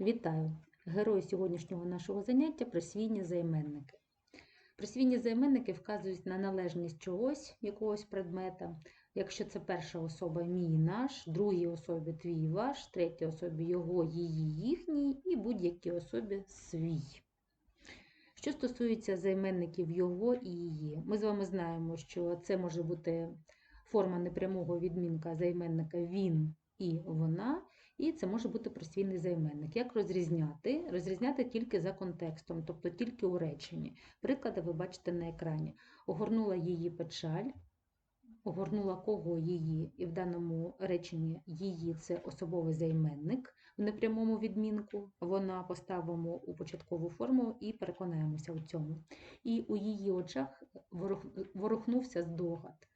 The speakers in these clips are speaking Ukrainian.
Вітаю! Герої сьогоднішнього нашого заняття присвійні займенники. Присвійні займенники вказують на належність чогось, якогось предмета. Якщо це перша особа мій наш, другій особі твій ваш, третій особі його, її, їхній і будь-якій особі свій. Що стосується займенників його і її, ми з вами знаємо, що це може бути форма непрямого відмінка займенника він і вона, і це може бути присвійний займенник. Як розрізняти? Розрізняти тільки за контекстом, тобто тільки у реченні. Приклади ви бачите на екрані. Огорнула її печаль, огорнула кого її, і в даному реченні її це особовий займенник в непрямому відмінку. Вона поставимо у початкову форму і переконаємося у цьому. І у її очах ворухнувся здогад.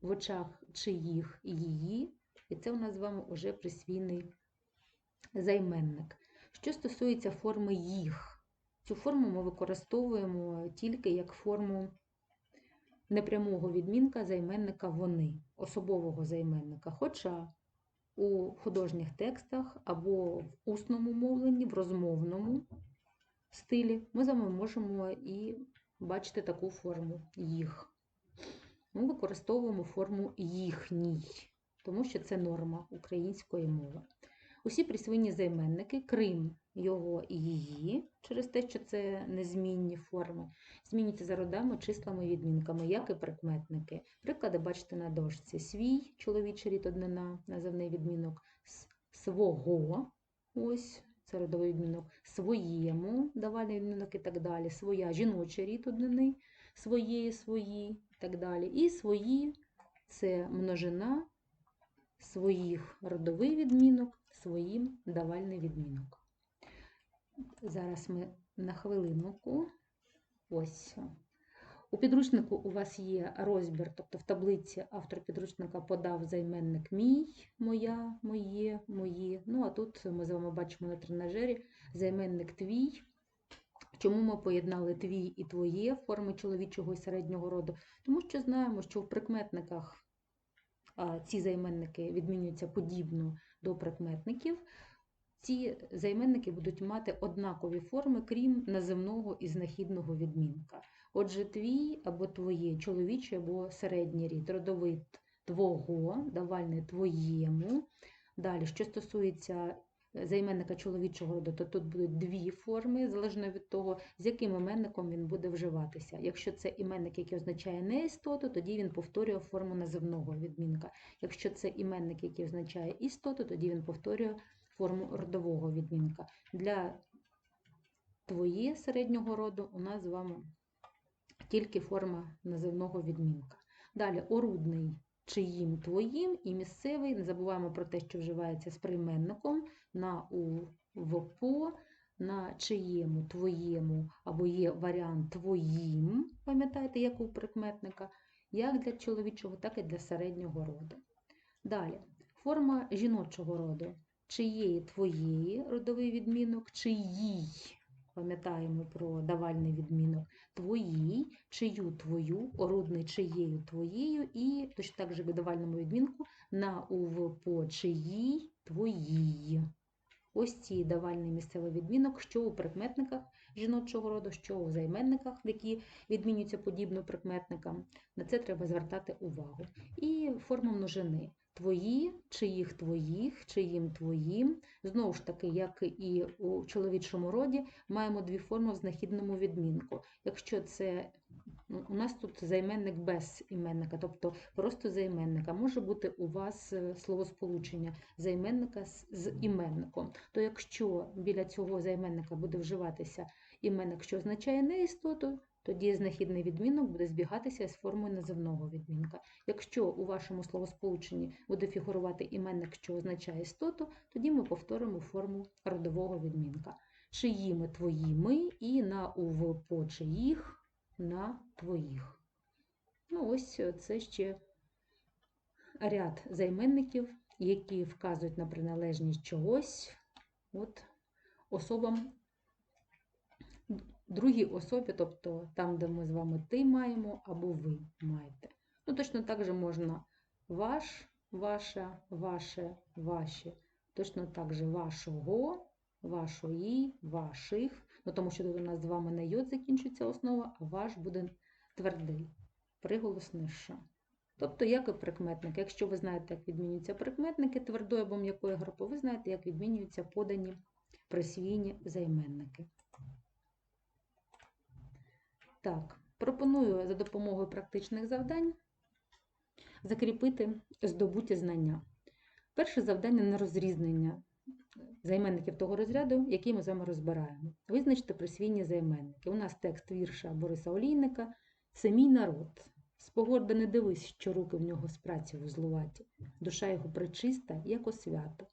В очах чиїх її, і це у нас з вами вже присвійний займенник. Що стосується форми їх, цю форму ми використовуємо тільки як форму непрямого відмінка займенника вони, особового займенника. Хоча у художніх текстах або в усному мовленні, в розмовному стилі ми з вами можемо і бачити таку форму їх. Ми використовуємо форму їхній, тому що це норма української мови. Усі присвійні займенники, крім його і її, через те, що це незмінні форми, змінюються за родами, числами, відмінками, як і прикметники. Приклади бачите на дошці. Свій чоловічий рід однина, називний відмінок, свого, ось це родовий відмінок, своєму, давальний відмінок і так далі, своя жіночий рід однини, своєї, свої і так далі. І свої це множина своїх родовий відмінок, своїм давальний відмінок. Зараз ми на хвилинку. Ось. У підручнику у вас є розбір, тобто в таблиці автор підручника подав займенник мій, моя, моє, мої. Ну а тут ми з вами бачимо на тренажері займенник твій. Чому ми поєднали твій і твоє форми чоловічого і середнього роду? Тому що знаємо, що в прикметниках ці займенники відмінюються подібно до прикметників. Ці займенники будуть мати однакові форми, крім називного і знахідного відмінка. Отже, твій або твоє, чоловічий або середній рід, родовий твого, давальний твоєму. Далі, що стосується займенника чоловічого роду, то тут будуть дві форми, залежно від того, з яким іменником він буде вживатися. Якщо це іменник, який означає не істоту, тоді він повторює форму називного відмінка. Якщо це іменник, який означає істоту, тоді він повторює форму родового відмінка. Для твоє середнього роду у нас з вами тільки форма називного відмінка. Далі орудний чиїм твоїм і місцевий. Не забуваємо про те, що вживається з прийменником на у в по, на чиєму, твоєму, або є варіант твоїм, пам'ятаєте, як у прикметника, як для чоловічого, так і для середнього роду. Далі, форма жіночого роду. Чиєї твоєї родовий відмінок, чиїй, пам'ятаємо про давальний відмінок, твоїй, чию твою, орудний чиєю твоєю, і точно так же в давальному відмінку на ув по чиїй твоїй. Ось ці давальний місцевий відмінок, що у прикметниках жіночого роду, що у займенниках, які відмінюються подібно прикметникам. На це треба звертати увагу. І форма множини. Твої, чиїх твоїх, чиїм твоїм. Знову ж таки, як і у чоловічому роді, маємо дві форми в знахідному відмінку. Якщо це ну, у нас тут займенник без іменника, тобто просто займенника, може бути у вас е, словосполучення займенника з, іменником. То якщо біля цього займенника буде вживатися іменник, що означає не істоту, тоді знахідний відмінок буде збігатися з формою називного відмінка. Якщо у вашому словосполученні буде фігурувати іменник, що означає істоту, тоді ми повторимо форму родового відмінка. Чиїми твоїми і на ув чиїх на твоїх. Ну, ось це ще ряд займенників, які вказують на приналежність чогось от, особам другій особі, тобто там, де ми з вами ти маємо або ви маєте. Ну, точно так же можна ваш, ваша, ваше, ваші. Точно так же вашого, вашої, ваших. Ну, тому що тут у нас з вами на йод закінчується основа, а ваш буде твердий. Приголос не ша. Тобто, як і прикметники. Якщо ви знаєте, як відмінюються прикметники твердої або м'якої групи, ви знаєте, як відмінюються подані присвійні займенники. Так, пропоную за допомогою практичних завдань закріпити здобуті знання. Перше завдання на розрізнення займенників того розряду, який ми з вами розбираємо. Визначте присвійні займенники. У нас текст вірша Бориса Олійника Це мій народ. Спогорда не дивись, що руки в нього з праці вузлуваті. Душа його причиста, як освято,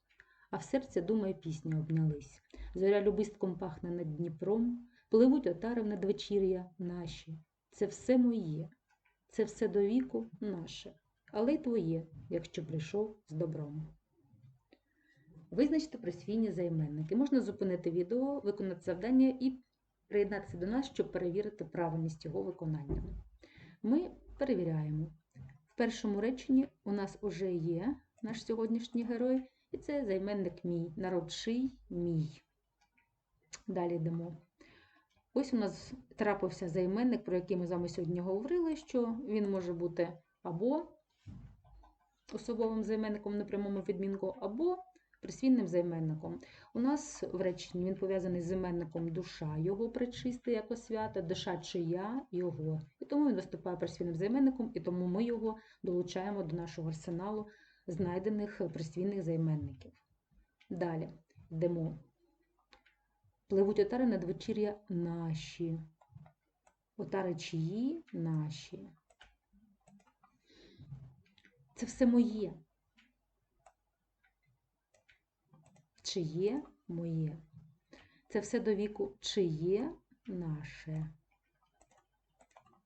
а в серці думає пісні обнялись. Зоря любистком пахне над Дніпром, пливуть отари в надвечір'я наші. Це все моє, це все до віку наше, але й твоє, якщо прийшов з добром. Визначте присвійні займенники. Можна зупинити відео, виконати завдання і приєднатися до нас, щоб перевірити правильність його виконання. Ми перевіряємо. В першому реченні у нас вже є наш сьогоднішній герой, і це займенник мій, народший мій. Далі йдемо. Ось у нас трапився займенник, про який ми з вами сьогодні говорили, що він може бути або особовим займенником на прямому відмінку, або присвійним займенником. У нас в реченні він пов'язаний з займенником душа, його причисти як освята, душа чия його. І тому він виступає присвійним займенником, і тому ми його долучаємо до нашого арсеналу знайдених присвійних займенників. Далі йдемо. Пливуть отари надвечір'я наші. Отари чиї наші. Це все моє. Чиє моє. Це все до віку чиє наше.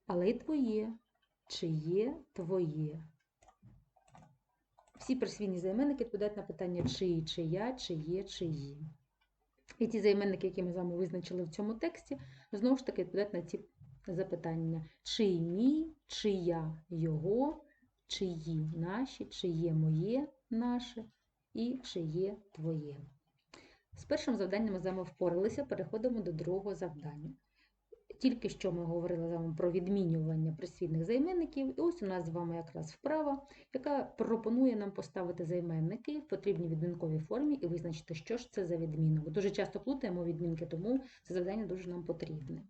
Але й твоє, чиє твоє. Всі присвійні займенники відповідають на питання чиї, чия, чиє, чиї. І ті займенники, які ми з вами визначили в цьому тексті, знову ж таки відповідають на ці запитання: чий мій, чия його, чиї наші, чиє моє наше і чиє твоє. З першим завданням ми з вами впоралися, переходимо до другого завдання. Тільки що ми говорили з вами про відмінювання присвідних займенників, і ось у нас з вами якраз вправа, яка пропонує нам поставити займенники в потрібній відмінковій формі і визначити, що ж це за відмінок. Дуже часто плутаємо відмінки, тому це завдання дуже нам потрібне.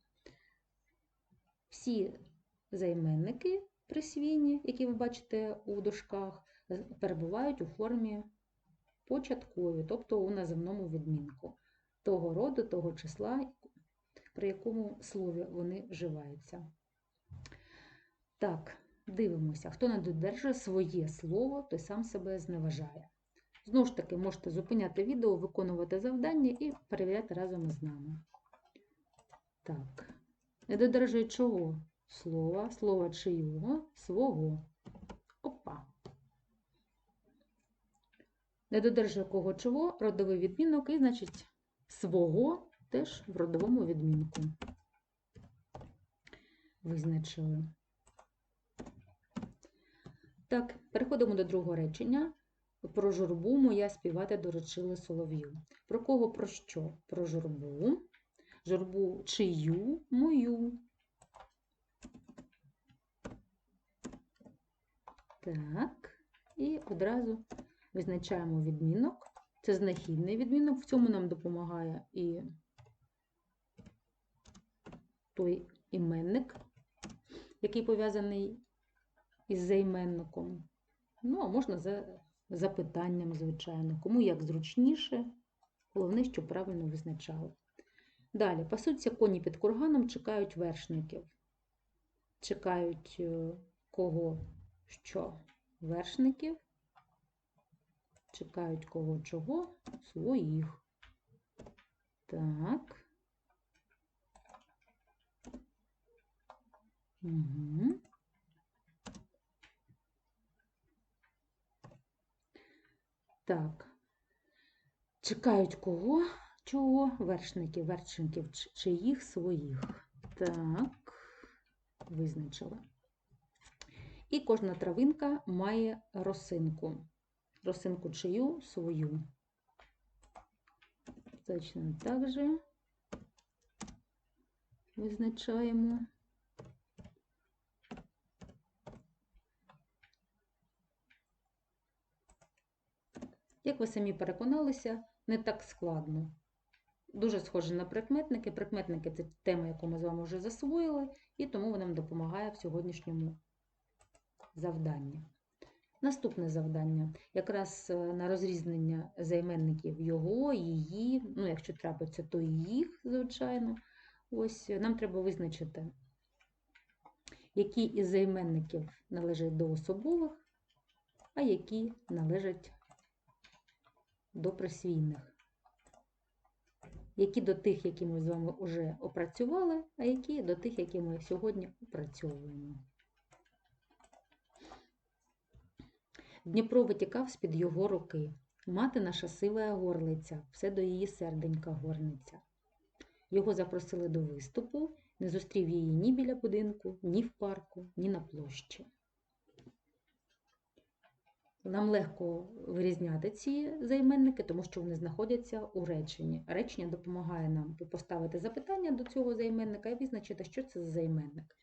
Всі займенники присвійні, які ви бачите у дужках, перебувають у формі початкові, тобто у наземному відмінку того роду, того числа, при якому слові вони вживаються. Так, дивимося, хто не додержує своє слово, той сам себе зневажає. Знову ж таки, можете зупиняти відео, виконувати завдання і перевіряти разом із нами. Так, не додержує чого? Слова, слова чийого, свого. Опа. Не додержує кого чого, родовий відмінок, і, значить, свого теж в родовому відмінку. Визначили. Так, переходимо до другого речення. Про журбу моя співати доручили солов'ю. Про кого про що? Про журбу. Журбу чию мою. Так, і одразу визначаємо відмінок. Це знахідний відмінок, в цьому нам допомагає і той іменник, який пов'язаний із займенником. Ну, а можна за запитанням, звичайно, кому як зручніше, головне, щоб правильно визначали. Далі, пасуться коні під курганом, чекають вершників. Чекають е, кого що? Вершників. Чекають кого чого? Своїх. Так. Так. Чекають кого? Чого? Вершників, вершників, чиїх своїх. Так, визначила. І кожна травинка має росинку. Росинку чию свою. Точно так же визначаємо. Як ви самі переконалися, не так складно. Дуже схоже на прикметники. Прикметники це тема, яку ми з вами вже засвоїли, і тому вона нам допомагає в сьогоднішньому завданні. Наступне завдання якраз е, на розрізнення займенників його, її, ну, якщо трапиться, то і їх, звичайно. Ось нам треба визначити, які із займенників належать до особових, а які належать до присвійних. Які до тих, які ми з вами вже опрацювали, а які до тих, які ми сьогодні опрацьовуємо. Дніпро витікав з-під його руки. Мати наша сива горлиця, все до її серденька горниця. Його запросили до виступу, не зустрів її ні біля будинку, ні в парку, ні на площі. Нам легко вирізняти ці займенники, тому що вони знаходяться у реченні. Речення допомагає нам поставити запитання до цього займенника і визначити, що це за займенник.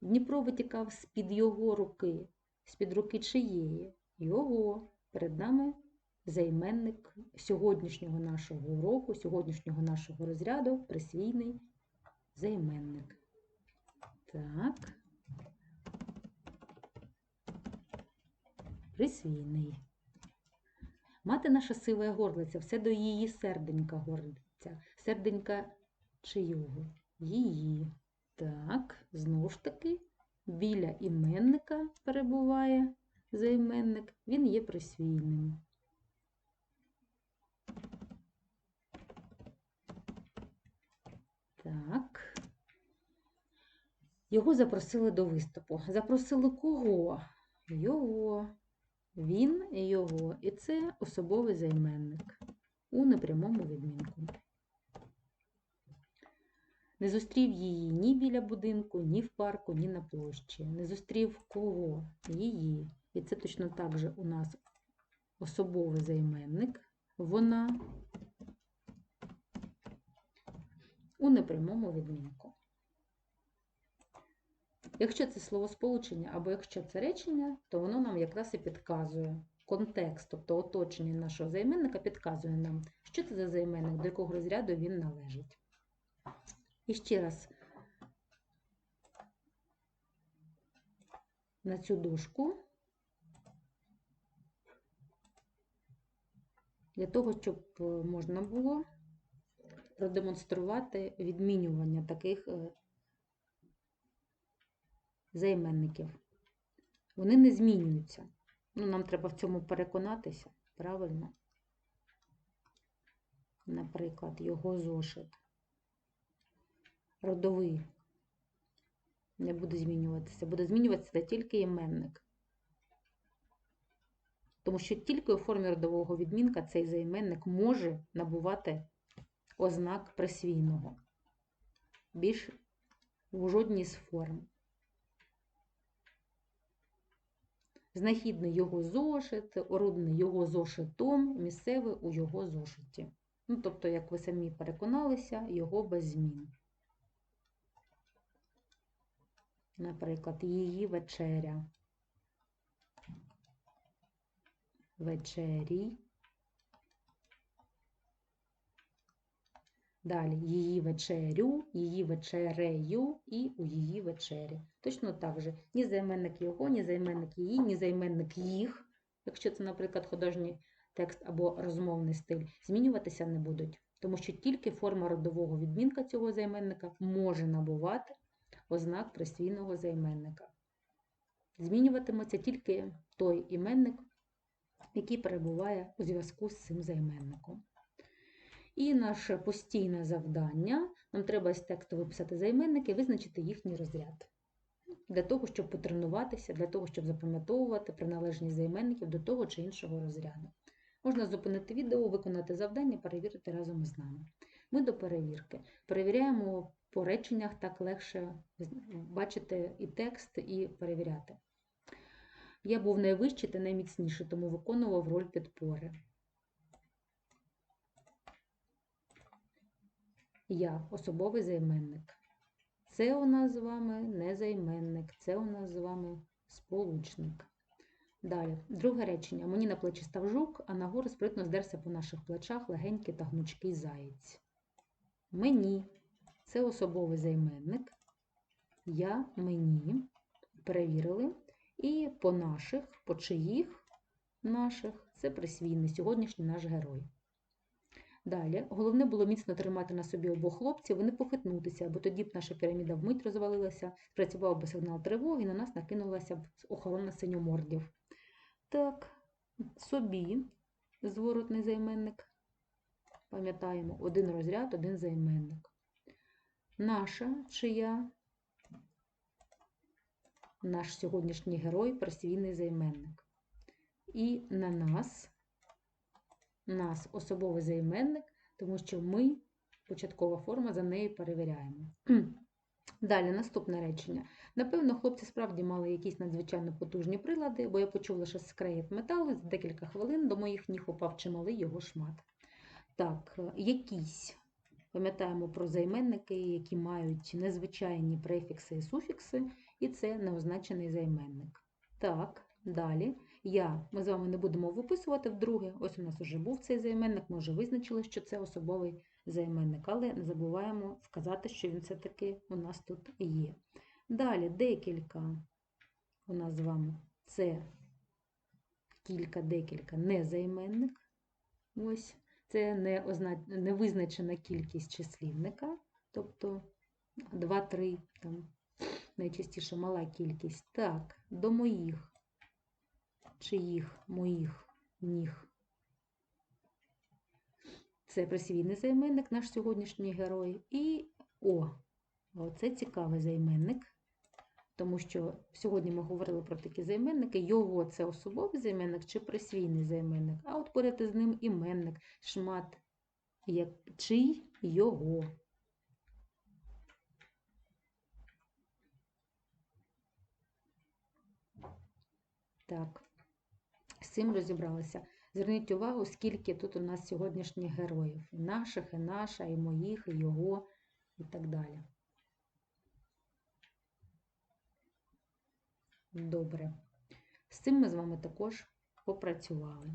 Дніпро витікав з-під його руки, з-під руки чиєї? Його. Перед нами займенник сьогоднішнього нашого уроку, сьогоднішнього нашого розряду, присвійний займенник. Так. Присвійний. Мати наша сива горлиця, все до її серденька горлиця. Серденька чийого? Її. Так, знову ж таки, біля іменника перебуває займенник, він є присвійним. Так. Його запросили до виступу. Запросили кого? Його. Він його. І це особовий займенник у непрямому відмінку. Не зустрів її ні біля будинку, ні в парку, ні на площі. Не зустрів кого? Її. І це точно так же у нас особовий займенник. Вона у непрямому відмінку. Якщо це словосполучення або якщо це речення, то воно нам якраз і підказує контекст, тобто оточення нашого займенника підказує нам, що це за займенник, до якого розряду він належить. І ще раз на цю дужку для того, щоб е, можна було продемонструвати відмінювання таких е, займенників. Вони не змінюються. Ну, Нам треба в цьому переконатися, правильно? Наприклад, його зошит. Родовий не буде змінюватися. Буде змінюватися тільки іменник. Тому що тільки у формі родового відмінка цей займенник може набувати ознак присвійного. Більш в жодній з форм. Знахідний його зошит, орудний його зошитом, місцевий у його зошиті. Ну, тобто, як ви самі переконалися, його без змін. Наприклад, її вечеря. Вечерій. Далі її вечерю, її вечерею і у її вечері. Точно так же ні займенник його, ні займенник її, ні займенник їх, якщо це, наприклад, художній текст або розмовний стиль, змінюватися не будуть. Тому що тільки форма родового відмінка цього займенника може набувати ознак присвійного займенника. Змінюватиметься тільки той іменник, який перебуває у зв'язку з цим займенником. І наше постійне завдання нам треба з тексту виписати займенники, визначити їхній розряд. Для того, щоб потренуватися, для того, щоб запам'ятовувати приналежність займенників до того чи іншого розряду. Можна зупинити відео, виконати завдання, перевірити разом із нами. Ми до перевірки. Перевіряємо по реченнях, так легше бачити і текст, і перевіряти. Я був найвищий та найміцніший, тому виконував роль підпори. Я особовий займенник. Це у нас з вами не займенник, це у нас з вами сполучник. Далі, друге речення. Мені на плечі став жук, а нагору спритно здерся по наших плечах легенький та гнучкий заєць. Мені це особовий займенник. Я мені перевірили. І по наших, по чиїх наших це присвійний, сьогоднішній наш герой. Далі, головне було міцно тримати на собі обох хлопців, вони похитнутися, бо тоді б наша піраміда вмить розвалилася, спрацював би сигнал тривоги, і на нас накинулася б охорона синьомордів. Так, собі зворотний займенник. Пам'ятаємо, один розряд, один займенник. Наша чия, наш сьогоднішній герой, присвійний займенник. І на нас, нас особовий займенник, тому що ми, початкова форма, за нею перевіряємо. Далі, наступне речення. Напевно, хлопці справді мали якісь надзвичайно потужні прилади, бо я почув лише скрегіт металу, за декілька хвилин до моїх ніг упав чималий його шмат. Так, якісь. Пам'ятаємо про займенники, які мають незвичайні префікси і суфікси, і це неозначений займенник. Так, далі. Я, ми з вами не будемо виписувати вдруге. Ось у нас вже був цей займенник, ми вже визначили, що це особовий займенник, але не забуваємо вказати, що він все-таки у нас тут є. Далі декілька у нас з вами це кілька, декілька незайменник. Ось. Це не озна... невизначена кількість числівника, тобто 2-3, там найчастіше мала кількість. Так, до моїх, чиїх, моїх ніг. Це присвійний займенник, наш сьогоднішній герой. І О, оце цікавий займенник. Тому що сьогодні ми говорили про такі займенники. Його це особовий займенник чи присвійний займенник. А от поряд із ним іменник, шмат, як, чий його. Так, цим розібралися. Зверніть увагу, скільки тут у нас сьогоднішніх героїв. І наших, і наша, і моїх, і його, і так далі. Добре. З цим ми з вами також попрацювали.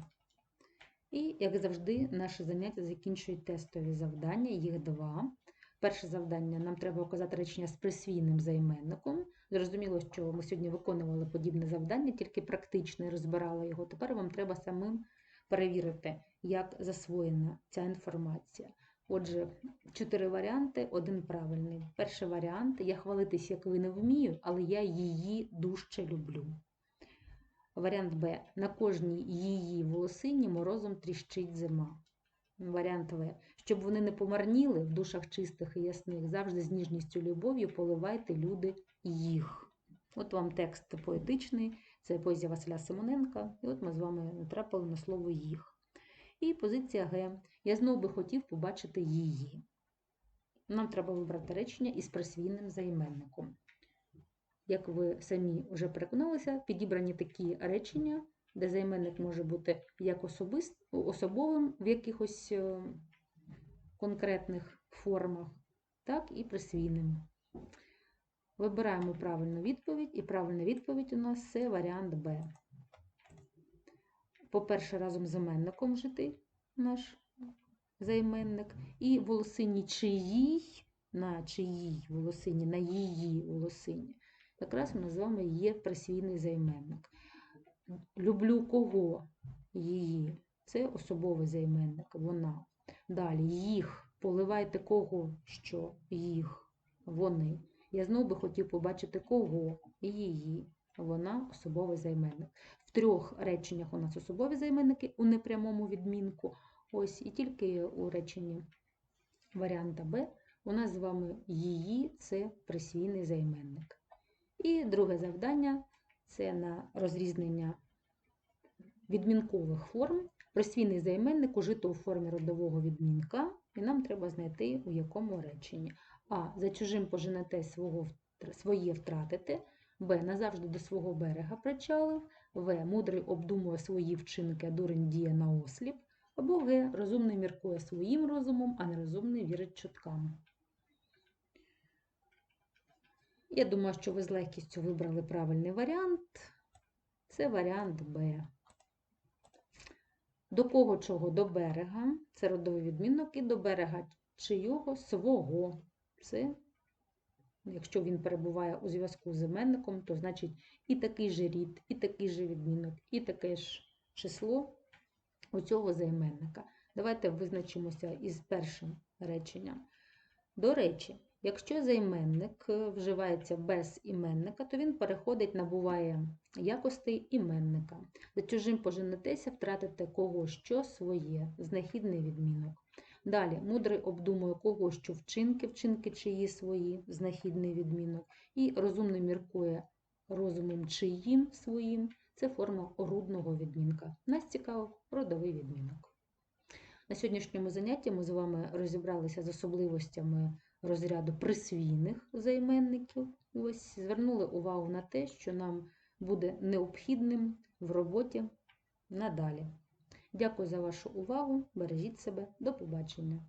І, як завжди, наше заняття закінчують тестові завдання, їх два. Перше завдання нам треба указати речення з присвійним займенником. Зрозуміло, що ми сьогодні виконували подібне завдання, тільки практично розбирали його. Тепер вам треба самим перевірити, як засвоєна ця інформація. Отже, чотири варіанти, один правильний. Перший варіант я хвалитись, як ви не вмію, але я її дужче люблю. Варіант Б. На кожній її волосині морозом тріщить зима. Варіант В. Щоб вони не помарніли в душах чистих і ясних, завжди з ніжністю любов'ю поливайте люди їх. От вам текст поетичний, це поезія Василя Симоненка, і от ми з вами натрапили на слово їх. І позиція Г. Я знову би хотів побачити її. Нам треба вибрати речення із присвійним займенником. Як ви самі вже переконалися, підібрані такі речення, де займенник може бути як особист, особовим в якихось е, конкретних формах, так і присвійним. Вибираємо правильну відповідь, і правильна відповідь у нас це варіант Б. По-перше, разом з іменником вжити наш займенник, і волосині чиїй, на чиїй волосині, на її волосині. Якраз нас з вами є присвійний займенник. Люблю кого її. Це особовий займенник, вона. Далі їх. Поливайте кого, що їх, вони. Я знову би хотів побачити кого її. Вона особовий займенник. В трьох реченнях у нас особові займенники у непрямому відмінку. Ось і тільки у реченні варіанта Б у нас з вами її це присвійний займенник. І друге завдання це на розрізнення відмінкових форм. Присвійний займенник ужито у формі родового відмінка, і нам треба знайти, у якому реченні. А. За чужим поженете свого, своє втратите. Б. Назавжди до свого берега причалив. В. Мудрий обдумує свої вчинки, а дурень діє на осліп. Або Г. Розумний міркує своїм розумом, а нерозумний вірить чуткам. Я думаю, що ви з легкістю вибрали правильний варіант. Це варіант Б. До кого чого? До берега. Це родовий відмінок і до берега чийого свого. Це, якщо він перебуває у зв'язку з іменником, то значить і такий же рід, і такий же відмінок, і таке ж число у цього займенника. Давайте визначимося із першим реченням. До речі, якщо займенник е, вживається без іменника, то він переходить, набуває якостей іменника. За чужим поженетеся, втратите кого що своє, знахідний відмінок. Далі, мудрий обдумує кого що вчинки, вчинки чиї свої, знахідний відмінок. І розумний міркує розумом чиїм своїм. Це форма орудного відмінка. Нас цікавив родовий відмінок. На сьогоднішньому занятті ми з вами розібралися з особливостями розряду присвійних займенників. Ось звернули увагу на те, що нам буде необхідним в роботі надалі. Дякую за вашу увагу. Бережіть себе. До побачення.